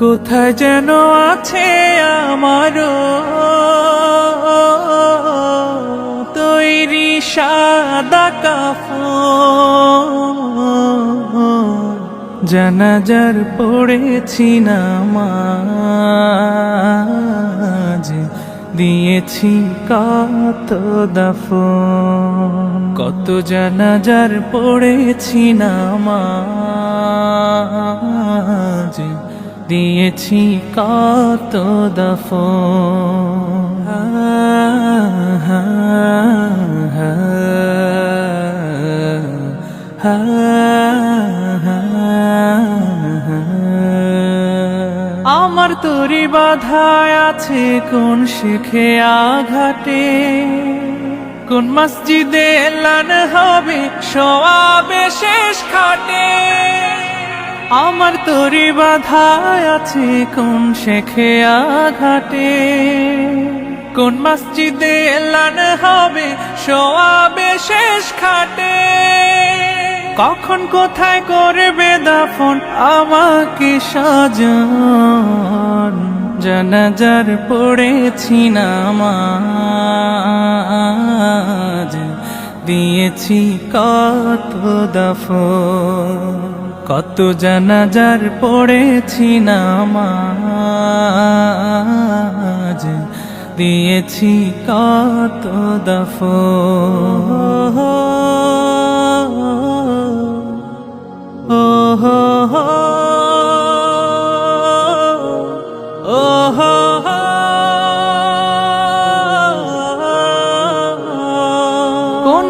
কোথায় যেন আছে আমারও তৈরি সাদা কাফন জানাজার পড়েছি না নামাজ, দিয়েছি কত দফন। কত জানাজার পড়েছি নামাজ। দিয়েছি কত দফন। আমার তরি বাধায় আছে কোন শিখে আঘাটে কোন মসজিদে এলান হবে সোয়াবে শেষ খাটে আমার তরি বাধায় আছে কোন শেখে আঘাটে কোন মসজিদে এলান হবে সোয়াবে শেষ খাটে? কখন কোথায় করবে দাফন আমাকে সাজন? জানাজার পড়েছি নামাজ, দিয়েছি কত দফন। কত জানাজার পড়েছি নামাজ। দিয়েছি কত দফ।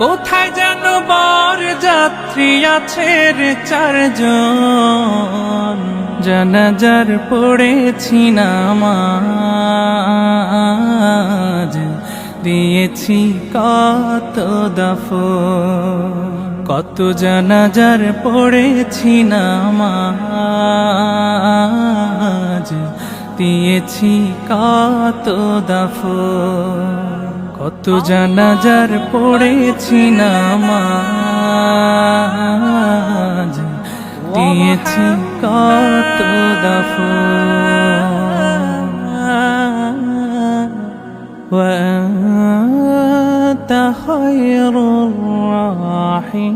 কোথায় যেন বর যাত্রী আছে চারজন? জানাজার পড়েছি নামাজ। দিয়েছি কত দফ কত জানাজার পড়েছি নামাজ। দিয়েছি কত দফ কত জানাজার পড়েছি নামাজ। দিয়েছি কত দফ وأنت خير الراحمين